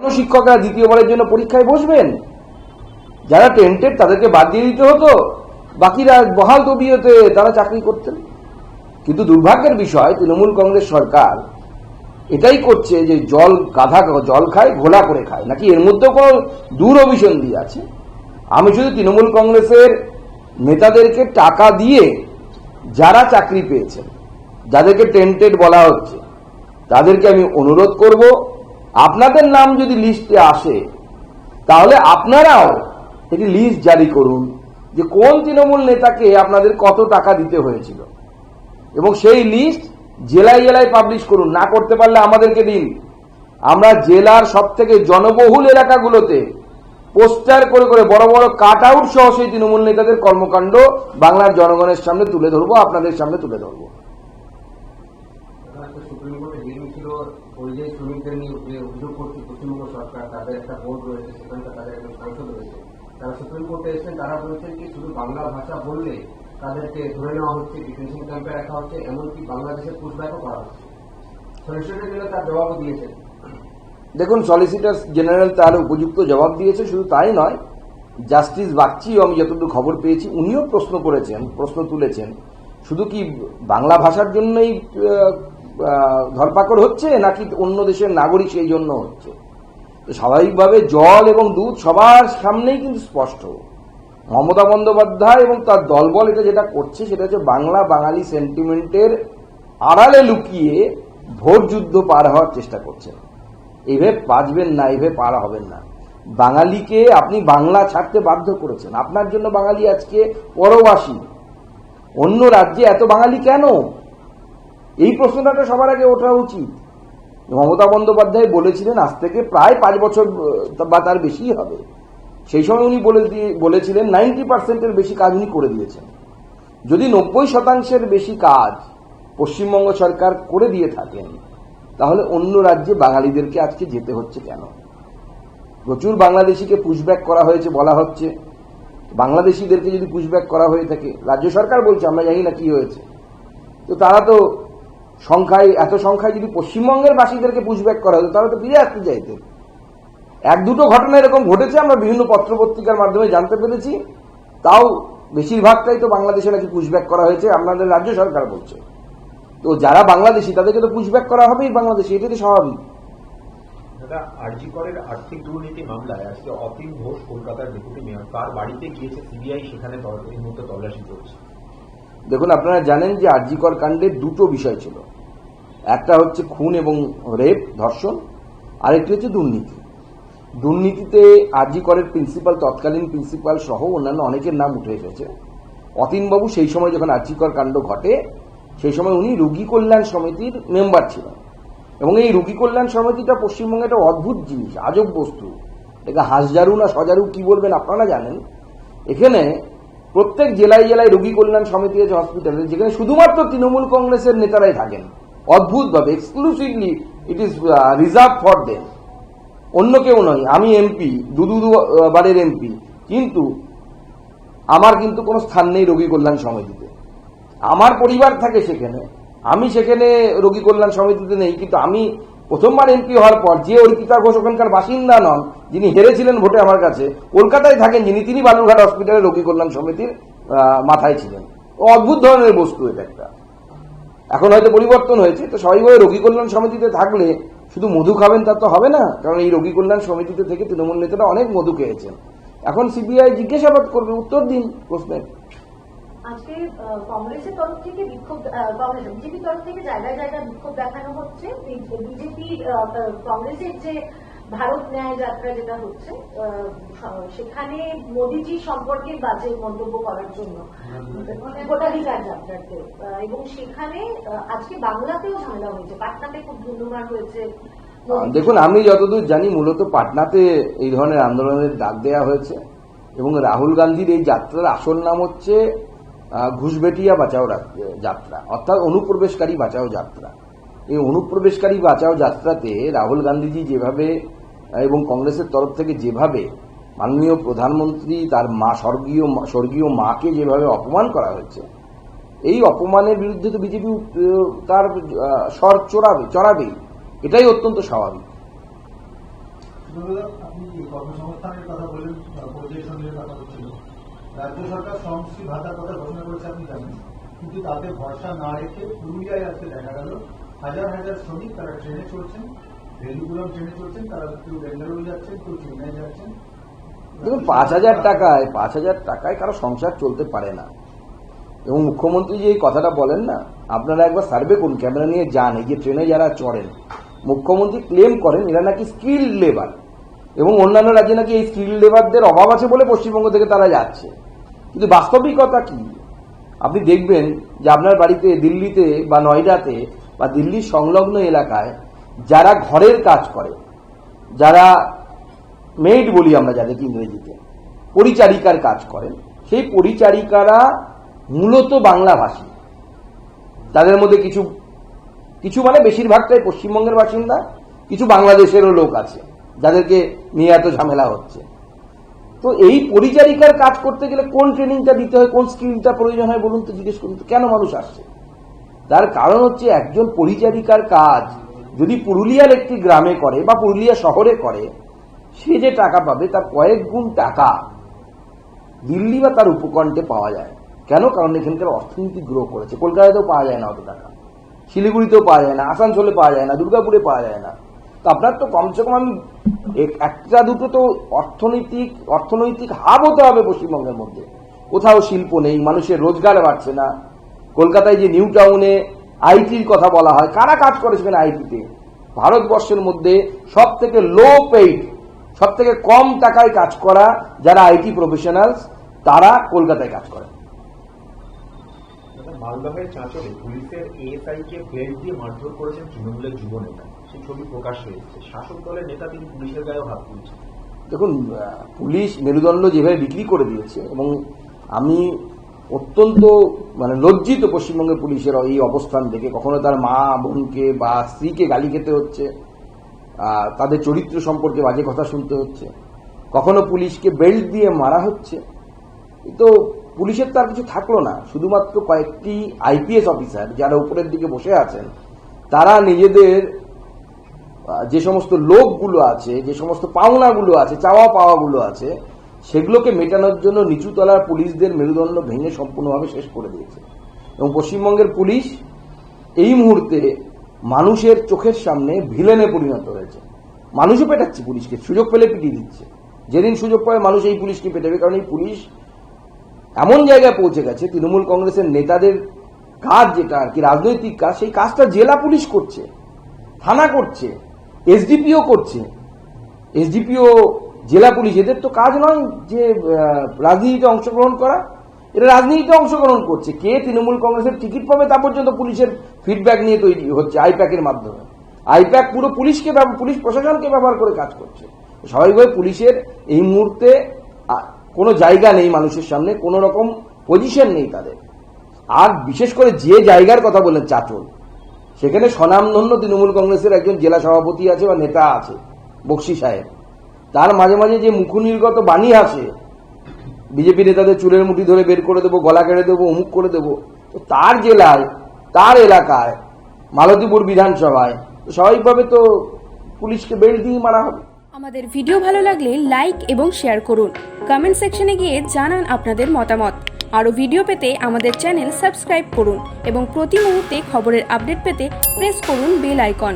কেন শিক্ষকরা দ্বিতীয়বারের জন্য পরীক্ষায় বসবেন? যারা টেন্টেড তাদেরকে বাদ দিয়ে দিতে হতো। বাকিরা বহাল তবিয়তে তারা চাকরি করতেন। কিন্তু দুর্ভাগ্যের বিষয়, তৃণমূল কংগ্রেস সরকার এটাই করছে যে জল গাধা, জল খায়, ঘোলা করে খায়। নাকি এর মধ্যেও কোনো দূর অভিসন্ধি আছে? আমি শুধু তৃণমূল কংগ্রেসের নেতাদেরকে টাকা দিয়ে যারা চাকরি পেয়েছেন, যাদেরকে টেন্টেড বলা হচ্ছে, তাদেরকে আমি অনুরোধ করব আপনাদের নাম যদি লিস্টে আসে, তাহলে আপনারাও একটি লিস্ট জারি করুন যে কোন তৃণমূল নেতাকে আপনাদের কত টাকা দিতে হয়েছিল। এবং সেই লিস্ট জেলায় জেলায় পাবলিশ করুন, না করতে পারলে আমাদেরকে দিন। আমরা জেলার সব থেকে জনবহুল এলাকাগুলোতে পোস্টার করে করে বড় বড় কাট আউট সহ সেই তৃণমূল নেতাদের কর্মকাণ্ড বাংলার জনগণের সামনে তুলে ধরবো, আপনাদের সামনে তুলে ধরবো এখানে একটা সুপ্রিম কোর্টে হিয়ারিং ছিল পরিযায়ী শ্রমিকদের নিয়ে যে অভিযোগ করছে পশ্চিমবঙ্গ সরকার তাদের একটা বোর্ড রয়েছে সেখানকার তাদের একজন সাংসদ রয়েছে। তারা সুপ্রিম কোর্টে এসেছেন, তারা বলেছেন কি শুধু বাংলা ভাষা বললে তাদেরকে ধরে নেওয়া হচ্ছে, ডিটেনশন ক্যাম্পে রাখা হচ্ছে, এমনকি বাংলাদেশের পুষব্যাকও করা হচ্ছে। সলিসিটর জেনারেল তার জবাবও দিয়েছেন। দেখুন, সলিসিটার জেনারেল তার উপযুক্ত জবাব দিয়েছে, শুধু তাই নয়, জাস্টিস বাগচিও, আমি যতটুকু খবর পেয়েছি, উনিও প্রশ্ন করেছেন, প্রশ্ন তুলেছেন। শুধু কি বাংলা ভাষার জন্যই ধরপাকড় হচ্ছে, নাকি অন্য দেশের নাগরিক সেই জন্য হচ্ছে? স্বাভাবিকভাবে জল এবং দুধ সবার সামনেই কিন্তু স্পষ্ট। মমতা বন্দ্যোপাধ্যায় এবং তার দলবল এটা যেটা করছে, সেটা হচ্ছে বাংলা বাঙালি সেন্টিমেন্টের আড়ালে লুকিয়ে ভোট যুদ্ধ পার হওয়ার চেষ্টা করছেন। এইভাবে বাঁচবেন না এভাবে পার হবেন না। বাঙালিকে আপনি বাংলা ছাড়তে বাধ্য করেছেন। আপনার জন্য বাঙালি আজকে পরবাসী। অন্য রাজ্যে এত বাঙালি কেন? এই প্রশ্নটা সবার আগে ওঠা উচিত। মমতা বন্দ্যোপাধ্যায় বলেছিলেন, আজ থেকে প্রায় পাঁচ বছর বা তার বেশি হবে। সেই সময় উনি বলে দিয়ে- বলেছিলেন, নাইনটি পার্সেন্টের বেশি কাজ উনি করে দিয়েছেন। যদি নব্বই শতাংশের বেশি কাজ পশ্চিমবঙ্গ সরকার করে দিয়ে থাকেন, তাহলে অন্য রাজ্যে বাঙালিদেরকে আজকে যেতে হচ্ছে কেন? প্রচুর বাংলাদেশিকে পুশব্যাক করা হয়েছে, বলা হচ্ছে। বাংলাদেশিদেরকে যদি পুশব্যাক করা হয়ে থাকে, রাজ্য সরকার বলছে, আমরা জানি না কি হয়েছে। তো তারা তো সংখ্যায় এত সংখ্যায় যদি পশ্চিমবঙ্গের বাসীদেরকে পুশব্যাক করা হতো তাহলে তো ফিরে আসতে চাইতেন এক দুটো ঘটনা এরকম ঘটেছে আমরা বিভিন্ন পত্রপত্রিকার মাধ্যমে জানতে পেরেছি। তাও বেশিরভাগটাই তো বাংলাদেশে নাকি পুশব্যাক করা হয়েছে আপনাদের রাজ্য সরকার বলছে। তো যারা বাংলাদেশি তাদেরকে তো পুশব্যাক করা হবেই বাংলাদেশে এটাই তো স্বাভাবিক। দাদা আরজি আর্থিক দুর্নীতি মামলায় আজকে অতীন ঘোষ কলকাতার ডেপুটি মেয়র তার বাড়িতে গিয়েছে সিবিআই সেখানে তল- এই মুহূর্তে তল্লাশি চলছে। দেখুন আপনারা জানেন যে আরজিকর কাণ্ডে দুটো বিষয় ছিল। একটা হচ্ছে খুন এবং রেপ, ধর্ষণ, আরেকটি হচ্ছে দুর্নীতি। দুর্নীতিতে আরজিকরের প্রিন্সিপাল তৎকালীন প্রিন্সিপাল সহ অন্যান্য অনেকের নাম উঠে এসেছে। অতীনবাবু সেই সময় যখন আরজিকর কাণ্ড ঘটে, সেই সময় উনি রুগী কল্যাণ সমিতির মেম্বার ছিলেন। এবং এই রুগী কল্যাণ সমিতিটা পশ্চিমবঙ্গে একটা অদ্ভুত জিনিস, আজব বস্তু। এটা হাঁসজারু না সজারু কি বলবেন আপনারা জানেন? এখানে প্রত্যেক জেলায় জেলায় রুগী কল্যাণ সমিতি আছে হসপিটালে যেখানে শুধুমাত্র তৃণমূল কংগ্রেসের নেতারাই থাকেন। অদ্ভুতভাবে exclusively it is reserve for them অন্য কেউ নয় আমি এমপি দু দু দু, বারের এমপি কিন্তু আমার কিন্তু কোনো স্থান নেই রোগী কল্যাণ সমিতিতে। আমার পরিবার থাকে সেখানে আমি সেখানে রোগী কল্যাণ সমিতিতে নেই কিন্তু আমি প্রথমবার এমপি হওয়ার পর যে অর্পিতা ঘোষ ওখানকার বাসিন্দা নন যিনি হেরেছিলেন ভোটে আমার কাছে কলকাতায় থাকেন যিনি তিনি বালুরঘাট হসপিটালে রোগী কল্যাণ সমিতির মাথায় ছিলেন। অদ্ভুত ধরনের বস্তু এটা একটা। এখন হয়তো পরিবর্তন হয়েছে, তো স্বাভাবিকভাবে রোগী কল্যাণ সমিতিতে থাকলে শুধু মধু খাবেন, তা তো হবে না। কারণ এই রোগী কল্যাণ সমিতিতে থেকে তৃণমূল নেতারা অনেক মধু খেয়েছেন। এখন সিবিআই জিজ্ঞাসাবাদ করবে, উত্তর দিন প্রশ্নের। আজকে কংগ্রেসের তরফ থেকে বিক্ষোভ বিজেপি ভারত ন্যায় যাত্রা যেটা হচ্ছে সেখানে মোদিজি সম্পর্কে বাজে মন্তব্য করার জন্য। ভোটাধিকার যাত্রাতে। এবং সেখানে আজকে বাংলাতেও ঝামেলা হয়েছে। পাটনাতে খুব ধন্যবাদ হয়েছে। দেখুন, আমি যতদূর জানি, মূলত পাটনাতে এই ধরনের আন্দোলনের ডাক দেওয়া হয়েছে। এবং রাহুল গান্ধীর এই যাত্রার আসল নাম হচ্ছে ঘুষবেটিয়া বাঁচাও যাত্রা। অর্থাৎ অনুপ্রবেশকারী বাঁচাও যাত্রা। এই অনুপ্রবেশকারী বাঁচাও যাত্রাতে রাহুল গান্ধীজি যেভাবে এবং কংগ্রেসের তরফ থেকে যেভাবে মাননীয় প্রধানমন্ত্রী তার মা স্বর্গীয় স্বর্গীয় মাকে যেভাবে অপমান করা হয়েছে, এই অপমানের বিরুদ্ধে তো বিজেপি তার স্বর চড়াবে, চড়াবেই। এটাই অত্যন্ত স্বাভাবিক। কিন্তু তাতে ভরসা না রেখে পুরুলিয়ায় আজকে দেখা গেল, হাজার হাজার শ্রমিক তারা ট্রেনে চড়ছেন পাঁচ হাজার টাকায়, পাঁচ হাজার টাকায় কারও সংসার চলতে পারে না। এবং মুখ্যমন্ত্রী যে এই কথাটা বলেন না, আপনারা একবার সার্ভে করুন, ক্যামেরা নিয়ে যান, এই যে ট্রেনে যারা চড়েন। মুখ্যমন্ত্রী ক্লেম করেন, এরা নাকি স্কিল লেবার এবং অন্যান্য রাজ্যে নাকি এই স্কিল লেবারদের অভাব আছে বলে পশ্চিমবঙ্গ থেকে তারা যাচ্ছে। কিন্তু বাস্তবিকতা কি? আপনি দেখবেন যে আপনার বাড়িতে দিল্লিতে বা নয়ডাতে বা দিল্লির সংলগ্ন এলাকায় যারা ঘরের কাজ করে, যারা মেইড বলি আমরা যাদেরকে ইংরেজিতে, পরিচারিকার কাজ করেন, সেই পরিচারিকারা মূলত বাংলাভাষী। তাদের মধ্যে কিছু কিছু মানে বেশিরভাগটাই পশ্চিমবঙ্গের বাসিন্দা, কিছু বাংলাদেশেরও লোক আছে, যাদেরকে নিয়ে এত ঝামেলা হচ্ছে। তো এই পরিচারিকার কাজ করতে গেলে কোন ট্রেনিংটা দিতে হয়, কোন স্কিলটা প্রয়োজন হয় বলুন তো, জিজ্ঞেস করুন কেন মানুষ আসছে? তার কারণ হচ্ছে একজন পরিচারিকার কাজ যদি পুরুলিয়ার একটি গ্রামে করে বা পুরুলিয়া শহরে করে, সে যে টাকা পাবে তার কয়েক গুণ টাকা দিল্লি বা তার উপকণ্ঠে পাওয়া যায়। কেন? কারণ এখানকার অর্থনীতি গ্রো করেছে। কলকাতাতেও পাওয়া যায় না অত টাকা। শিলিগুড়িতেও পাওয়া যায় না। আসানসোলে পাওয়া যায় না। দুর্গাপুরে পাওয়া যায় না। তো আপনার তো কমসে কম আমি এক- একটা, দুটো তো অর্থনৈতিক অর্থনৈতিক হাব হতে হবে পশ্চিমবঙ্গের মধ্যে। কোথাও শিল্প নেই, মানুষের রোজগার বাড়ছে না। কলকাতায় যে নিউ টাউনে আইটির কথা বলা হয়। কারা কাজ করে সেখানে আইটিতে? ভারতবর্ষের মধ্যে সব থেকে লো পেইড সব থেকে কম টাকায় কাজ করা যারা আইটি প্রফেশনালস তারা কলকাতায় কাজ করে মালদহের চাঁচলে পুলিশের এএসআই কে বেল্ট দিয়ে মারধর করেছেন তৃণমূলের যুব নেতা। সেই ছবি প্রকাশ হয়েছে। শাসক দলের নেতা তিনি পুলিশের গায়েও হাত তুলছেন। দেখুন পুলিশ মেরুদণ্ড যেভাবে বিক্রি করে দিয়েছে এবং আমি অত্যন্ত মানে লজ্জিত পশ্চিমবঙ্গের পুলিশের এই অবস্থান দেখে। কখনো তার মা, বোনকে বা স্ত্রীকে গালি খেতে হচ্ছে তাদের চরিত্র সম্পর্কে বাজে কথা শুনতে হচ্ছে। কখনো পুলিশকে বেল্ট দিয়ে মারা হচ্ছে। তো পুলিশের তার কিছু থাকল না। শুধুমাত্র কয়েকটি আইপিএস অফিসার যারা উপরের দিকে বসে আছেন, তারা নিজেদের যে সমস্ত লোকগুলো আছে, যে সমস্ত পাওনাগুলো আছে, চাওয়া পাওয়াগুলো আছে সেগুলোকে মেটানোর জন্য নিচুতলার পুলিশদের মেরুদণ্ড ভেঙে সম্পূর্ণভাবে শেষ করে দিয়েছে। এবং পশ্চিমবঙ্গের পুলিশ এই মুহূর্তে মানুষের চোখের সামনে ভিলেনে পরিণত হয়েছে। মানুষও পেটাচ্ছে পুলিশকে, সুযোগ পেলে পিটিয়ে দিচ্ছে। যেদিন সুযোগ পায় মানুষ এই পুলিশকে পেটাবে, কারণ এই পুলিশ এমন জায়গায় পৌঁছে গেছে, তৃণমূল কংগ্রেসের নেতাদের কাজ যেটা আর কি, রাজনৈতিক কাজ, সেই কাজটা জেলা পুলিশ করছে, থানা করছে, এসডিপিও করছে। এসডিপিও জেলা পুলিশ, এদের তো কাজ নয় যে রাজনীতিতে অংশগ্রহণ করা। এরা রাজনীতিতে অংশগ্রহণ করছে। কে তৃণমূল কংগ্রেসের টিকিট পাবে তা পর্যন্ত পুলিশের ফিডব্যাক নিয়ে তৈরি হচ্ছে আইপ্যাকের মাধ্যমে। আইপ্যাক পুরো পুলিশকে পুলিশ প্রশাসনকে ব্যবহার করে কাজ করছে। স্বাভাবিকভাবে পুলিশের এই মুহূর্তে কোনো জায়গা নেই মানুষের সামনে, কোনো রকম পজিশন নেই তাদের। আর বিশেষ করে যে জায়গার কথা বললেন চাচল, সেখানে স্বনামধন্য তৃণমূল কংগ্রেসের একজন জেলা সভাপতি আছে বা নেতা আছে, বক্সি সাহেব। তার মাঝে মাঝে যে মুখনির্গত বাণী আসে বিজেপি নেতাদের চুলের মুঠি ধরে বের করে দেবো, গলা কেড়ে দেবো, অমুক করে দেবো, তো তার জেলায়, তার এলাকায়, মালতীপুর বিধানসভায় স্বাভাবিকভাবে তো পুলিশকে বেল্ট দিয়ে মারা হবে। আমাদের ভিডিও ভালো লাগলে লাইক এবং শেয়ার করুন। কমেন্ট সেকশনে গিয়ে জানান আপনাদের মতামত। আরও ভিডিও পেতে আমাদের চ্যানেল সাবস্ক্রাইব করুন এবং প্রতি মুহূর্তে খবরের আপডেট পেতে প্রেস করুন বেল আইকন।